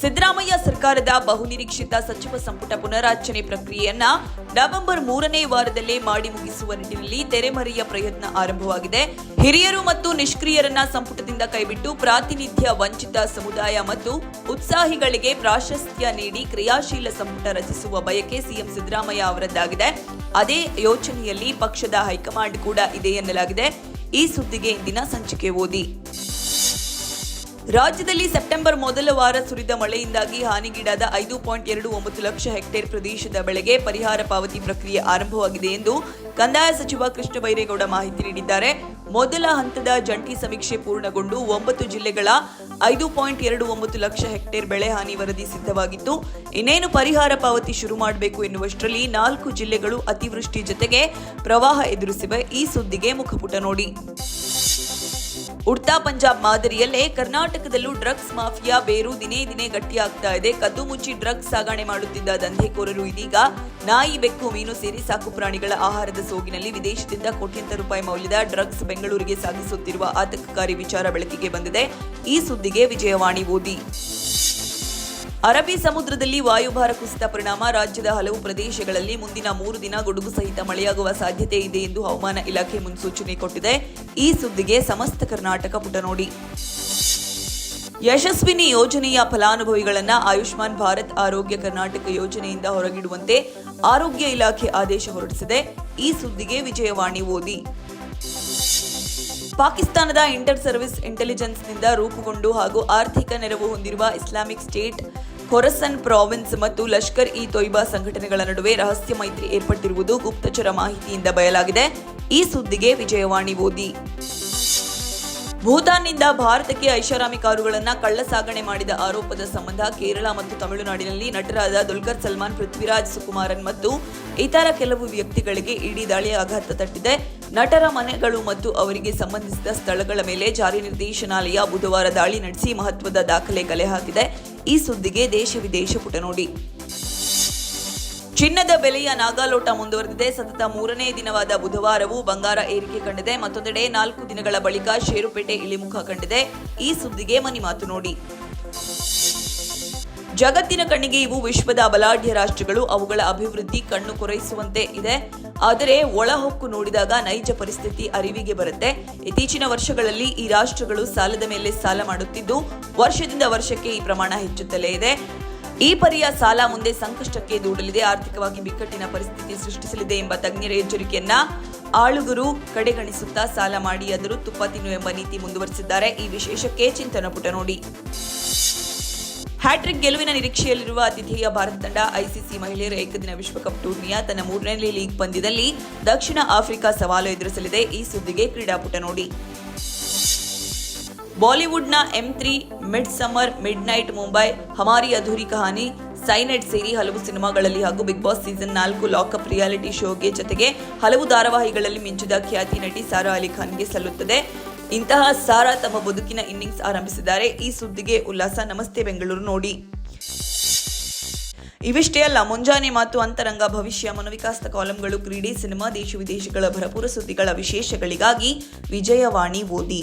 ಸಿದ್ದರಾಮಯ್ಯ ಸರ್ಕಾರದ ಬಹುನಿರೀಕ್ಷಿತ ಸಚಿವ ಸಂಪುಟ ಪುನರಾಚನೆ ಪ್ರಕ್ರಿಯೆಯನ್ನ ನವೆಂಬರ್ ಮೂರನೇ ವಾರದಲ್ಲೇ ಮಾಡಿ ಮುಗಿಸುವ ನಿಟ್ಟಿನಲ್ಲಿ ತೆರೆಮರೆಯ ಪ್ರಯತ್ನ ಆರಂಭವಾಗಿದೆ. ಹಿರಿಯರು ಮತ್ತು ನಿಷ್ಕ್ರಿಯರನ್ನ ಸಂಪುಟದಿಂದ ಕೈಬಿಟ್ಟು ಪ್ರಾತಿನಿಧ್ಯ ವಂಚಿತ ಸಮುದಾಯ ಮತ್ತು ಉತ್ಸಾಹಿಗಳಿಗೆ ಪ್ರಾಶಸ್ತ್ಯ ನೀಡಿ ಕ್ರಿಯಾಶೀಲ ಸಂಪುಟ ರಚಿಸುವ ಬಯಕೆ ಸಿಎಂ ಸಿದ್ದರಾಮಯ್ಯ ಅವರದ್ದಾಗಿದೆ. ಅದೇ ಯೋಚನೆಯಲ್ಲಿ ಪಕ್ಷದ ಹೈಕಮಾಂಡ್ ಕೂಡ ಇದೆ ಎನ್ನಲಾಗಿದೆ. ಈ ಸುದ್ದಿಗೆ ಇಂದಿನ ಸಂಚಿಕೆ ಓದಿ. ರಾಜ್ಯದಲ್ಲಿ ಸೆಪ್ಟೆಂಬರ್ ಮೊದಲ ವಾರ ಸುರಿದ ಮಳೆಯಿಂದಾಗಿ ಹಾನಿಗೀಡಾದ ಐದು ಪಾಯಿಂಟ್ ಎರಡು ಒಂಬತ್ತು ಲಕ್ಷ ಹೆಕ್ಟೇರ್ ಪ್ರದೇಶದ ಬೆಳೆಗೆ ಪರಿಹಾರ ಪಾವತಿ ಪ್ರಕ್ರಿಯೆ ಆರಂಭವಾಗಿದೆ ಎಂದು ಕಂದಾಯ ಸಚಿವ ಕೃಷ್ಣ ಬೈರೇಗೌಡ ಮಾಹಿತಿ ನೀಡಿದ್ದಾರೆ. ಮೊದಲ ಹಂತದ ಜಂಟಿ ಸಮೀಕ್ಷೆ ಪೂರ್ಣಗೊಂಡು ಒಂಬತ್ತು ಜಿಲ್ಲೆಗಳ ಐದು ಪಾಯಿಂಟ್ ಎರಡು ಒಂಬತ್ತು ಲಕ್ಷ ಹೆಕ್ಟೇರ್ ಬೆಳೆ ಹಾನಿ ವರದಿ ಸಿದ್ಧವಾಗಿತ್ತು. ಇನ್ನೇನು ಪರಿಹಾರ ಪಾವತಿ ಶುರು ಮಾಡಬೇಕು ಎನ್ನುವಷ್ಟರಲ್ಲಿ ನಾಲ್ಕು ಜಿಲ್ಲೆಗಳು ಅತಿವೃಷ್ಟಿ ಜೊತೆಗೆ ಪ್ರವಾಹ ಎದುರಿಸಿವೆ. ಈ ಸುದ್ದಿಗೆ ಮುಖಪುಟ ನೋಡಿ. ಉಡ್ತಾ ಪಂಜಾಬ್ ಮಾದರಿಯಲ್ಲೇ ಕರ್ನಾಟಕದಲ್ಲೂ ಡ್ರಗ್ಸ್ ಮಾಫಿಯಾ ಬೇರು ದಿನೇ ದಿನೇ ಗಟ್ಟಿಯಾಗ್ತಾ ಇದೆ. ಕದ್ದು ಮುಚ್ಚಿ ಡ್ರಗ್ಸ್ ಸಾಗಣೆ ಮಾಡುತ್ತಿದ್ದ ದಂಧೆಕೋರರು ಇದೀಗ ನಾಯಿ ಬೆಕ್ಕು ಮೀನು ಸೇರಿ ಸಾಕು ಪ್ರಾಣಿಗಳ ಆಹಾರದ ಸೋಗಿನಲ್ಲಿ ವಿದೇಶದಿಂದ ಕೋಟ್ಯಂತರ ರೂಪಾಯಿ ಮೌಲ್ಯದ ಡ್ರಗ್ಸ್ ಬೆಂಗಳೂರಿಗೆ ಸಾಗಿಸುತ್ತಿರುವ ಆತಂಕಕಾರಿ ವಿಚಾರ ಬೆಳಕಿಗೆ ಬಂದಿದೆ. ಈ ಸುದ್ದಿಗೆ ವಿಜಯವಾಣಿ ಓದಿ. ಅರಬ್ಬಿ ಸಮುದ್ರದಲ್ಲಿ ವಾಯುಭಾರ ಕುಸಿತ ಪರಿಣಾಮ. ರಾಜ್ಯದ ಹಲವು ಪ್ರದೇಶಗಳಲ್ಲಿ ಮುಂದಿನ ಮೂರು ದಿನ ಗುಡುಗು ಸಹಿತ ಮಳೆಯಾಗುವ ಸಾಧ್ಯತೆ ಇದೆ ಎಂದು ಹವಾಮಾನ ಇಲಾಖೆ ಮುನ್ಸೂಚನೆ ಕೊಟ್ಟಿದೆ. ಈ ಸುದ್ದಿಗೆ ಸಮಸ್ತ ಕರ್ನಾಟಕ ಪುಟ ನೋಡಿ ಯಶಸ್ವಿನಿ ಯೋಜನೆಯ ಫಲಾನುಭವಿಗಳನ್ನ ಆಯುಷ್ಮಾನ್ ಭಾರತ್ ಆರೋಗ್ಯ ಕರ್ನಾಟಕ ಯೋಜನೆಯಿಂದ ಹೊರಗಿಡುವಂತೆ ಆರೋಗ್ಯ ಇಲಾಖೆ ಆದೇಶ ಹೊರಡಿಸಿದೆ. ಈ ಸುದ್ದಿಗೆ ವಿಜಯವಾಣಿ ಓದಿ. ಪಾಕಿಸ್ತಾನದ ಇಂಟರ್ ಸರ್ವಿಸ್ ಇಂಟೆಲಿಜೆನ್ಸ್ನಿಂದ ರೂಪುಗೊಂಡು ಹಾಗೂ ಆರ್ಥಿಕ ನೆರವು ಹೊಂದಿರುವ ಇಸ್ಲಾಮಿಕ್ ಸ್ಟೇಟ್ ಖೊರಸನ್ ಪ್ರಾವಿನ್ಸ್ ಮತ್ತು ಲಷ್ಕರ್ ಇ ತೊಯ್ಬಾ ಸಂಘಟನೆಗಳ ನಡುವೆ ರಹಸ್ಯ ಮೈತ್ರಿ ಏರ್ಪಟ್ಟಿರುವುದು ಗುಪ್ತಚರ ಮಾಹಿತಿಯಿಂದ ಬಯಲಾಗಿದೆ. ಈ ಸುದ್ದಿಗೆ ವಿಜಯವಾಣಿ ಓದಿ. ಭೂತಾನ್ನಿಂದ ಭಾರತಕ್ಕೆ ಐಷಾರಾಮಿ ಕಾರುಗಳನ್ನು ಕಳ್ಳಸಾಗಣೆ ಮಾಡಿದ ಆರೋಪದ ಸಂಬಂಧ ಕೇರಳ ಮತ್ತು ತಮಿಳುನಾಡಿನಲ್ಲಿ ನಟರಾದ ದುಲ್ಕರ್ ಸಲ್ಮಾನ್, ಪೃಥ್ವಿರಾಜ್ ಸುಕುಮಾರನ್ ಮತ್ತು ಇತರ ಕೆಲವು ವ್ಯಕ್ತಿಗಳಿಗೆ ಇಡೀ ದಾಳಿಯ ಆಘಾತ ತಟ್ಟಿದೆ. ನಟರ ಮನೆಗಳು ಮತ್ತು ಅವರಿಗೆ ಸಂಬಂಧಿಸಿದ ಸ್ಥಳಗಳ ಮೇಲೆ ಜಾರಿ ನಿರ್ದೇಶನಾಲಯ ಬುಧವಾರ ದಾಳಿ ನಡೆಸಿ ಮಹತ್ವದ ದಾಖಲೆ ಕಲೆ ಈ ಸುದ್ದಿಗೆ ದೇಶ ವಿದೇಶ ಪುಟ ನೋಡಿ ಚಿನ್ನದ ಬೆಲೆಯ ನಾಗಾಲೋಟ ಮುಂದುವರೆದಿದೆ. ಸತತ ಮೂರನೇ ದಿನವಾದ ಬುಧವಾರವೂ ಬಂಗಾರ ಏರಿಕೆ ಕಂಡಿದೆ. ಮತ್ತೊಂದೆಡೆ ನಾಲ್ಕು ದಿನಗಳ ಬಳಿಕ ಷೇರುಪೇಟೆ ಇಳಿಮುಖ ಕಂಡಿದೆ. ಈ ಸುದ್ದಿಗೆ ಮನಿ ಮಾತು ನೋಡಿ. ಜಗತ್ತಿನ ಕಣ್ಣಿಗೆ ಇವು ವಿಶ್ವದ ಬಲಾಢ್ಯ ರಾಷ್ಟ್ರಗಳು. ಅವುಗಳ ಅಭಿವೃದ್ಧಿ ಕಣ್ಣು ಕೊರೈಸುವಂತೆ ಇದೆ. ಆದರೆ ಒಳಹೊಕ್ಕು ನೋಡಿದಾಗ ನೈಜ ಪರಿಸ್ಥಿತಿ ಅರಿವಿಗೆ ಬರುತ್ತೆ. ಇತ್ತೀಚಿನ ವರ್ಷಗಳಲ್ಲಿ ಈ ರಾಷ್ಟ್ರಗಳು ಸಾಲದ ಮೇಲೆ ಸಾಲ ಮಾಡುತ್ತಿದ್ದು, ವರ್ಷದಿಂದ ವರ್ಷಕ್ಕೆ ಈ ಪ್ರಮಾಣ ಹೆಚ್ಚುತ್ತಲೇ ಇದೆ. ಈ ಪರಿಯ ಸಾಲ ಮುಂದೆ ಸಂಕಷ್ಟಕ್ಕೆ ದೂಡಲಿದೆ. ಆರ್ಥಿಕವಾಗಿ ಬಿಕ್ಕಟ್ಟಿನ ಪರಿಸ್ಥಿತಿ ಸೃಷ್ಟಿಸಲಿದೆ ಎಂಬ ತಜ್ಞರ ಎಚ್ಚರಿಕೆಯನ್ನ ಆಳುಗರು ಕಡೆಗಣಿಸುತ್ತಾ ಸಾಲ ಮಾಡಿ ಅದರು ತುಪ್ಪ ತಿನ್ನು ಎಂಬ ನೀತಿ ಮುಂದುವರೆಸಿದ್ದಾರೆ. ಈ ವಿಶೇಷಕ್ಕೆ ಚಿಂತನ ಪುಟ ನೋಡಿ. ಹ್ಯಾಟ್ರಿಕ್ ಗೆಲುವಿನ ನಿರೀಕ್ಷೆಯಲ್ಲಿರುವ ಅತಿಥೇಯ ಭಾರತ ತಂಡ ಐಸಿಸಿ ಮಹಿಳೆಯರ ಏಕದಿನ ವಿಶ್ವಕಪ್ ಟೂರ್ನಿಯ ತನ್ನ ಮೂರನೇ ಲೀಗ್ ಪಂದ್ಯದಲ್ಲಿ ದಕ್ಷಿಣ ಆಫ್ರಿಕಾ ಸವಾಲು ಎದುರಿಸಲಿದೆ. ಈ ಸುದ್ದಿಗೆ ಕ್ರೀಡಾಪುಟ ನೋಡಿ. ಬಾಲಿವುಡ್ನ M three mid summer mid night Mumbai Hamari Adhoori Kahani ಸೈನೆಟ್ ಸೇರಿ ಹಲವು ಸಿನಿಮಾಗಳಲ್ಲಿ ಹಾಗೂ ಬಿಗ್ ಬಾಸ್ ಸೀಸನ್ ನಾಲ್ಕು ಲಾಕಪ್ ರಿಯಾಲಿಟಿ ಶೋಗೆ ಜೊತೆಗೆ ಹಲವು ಧಾರಾವಾಹಿಗಳಲ್ಲಿ ಮಿಂಚಿದ ಖ್ಯಾತಿ ನಟಿ ಸಾರಾ ಅಲಿ ಖಾನ್ಗೆ ಸಲ್ಲುತ್ತದೆ. ಇಂತಹ ಸಾರಾ ತಮ್ಮ ಬದುಕಿನ ಇನ್ನಿಂಗ್ಸ್ ಆರಂಭಿಸಿದ್ದಾರೆ. ಈ ಸುದ್ದಿಗೆ ಉಲ್ಲಾಸ. ನಮಸ್ತೆ ಬೆಂಗಳೂರು ನೋಡಿ. ಇವಿಷ್ಟೇ ಅಲ್ಲ, ಮುಂಜಾನೆ ಮಾತು ಅಂತರಂಗ, ಭವಿಷ್ಯ, ಮನೋವಿಕಾಸದ ಕಾಲಂಗಳು, ಕ್ರೀಡೆ, ಸಿನಿಮಾ, ದೇಶ ವಿದೇಶಗಳ ಭರಪೂರ ಸುದ್ದಿಗಳ ವಿಶೇಷಗಳಿಗಾಗಿ ವಿಜಯವಾಣಿ ಓದಿ.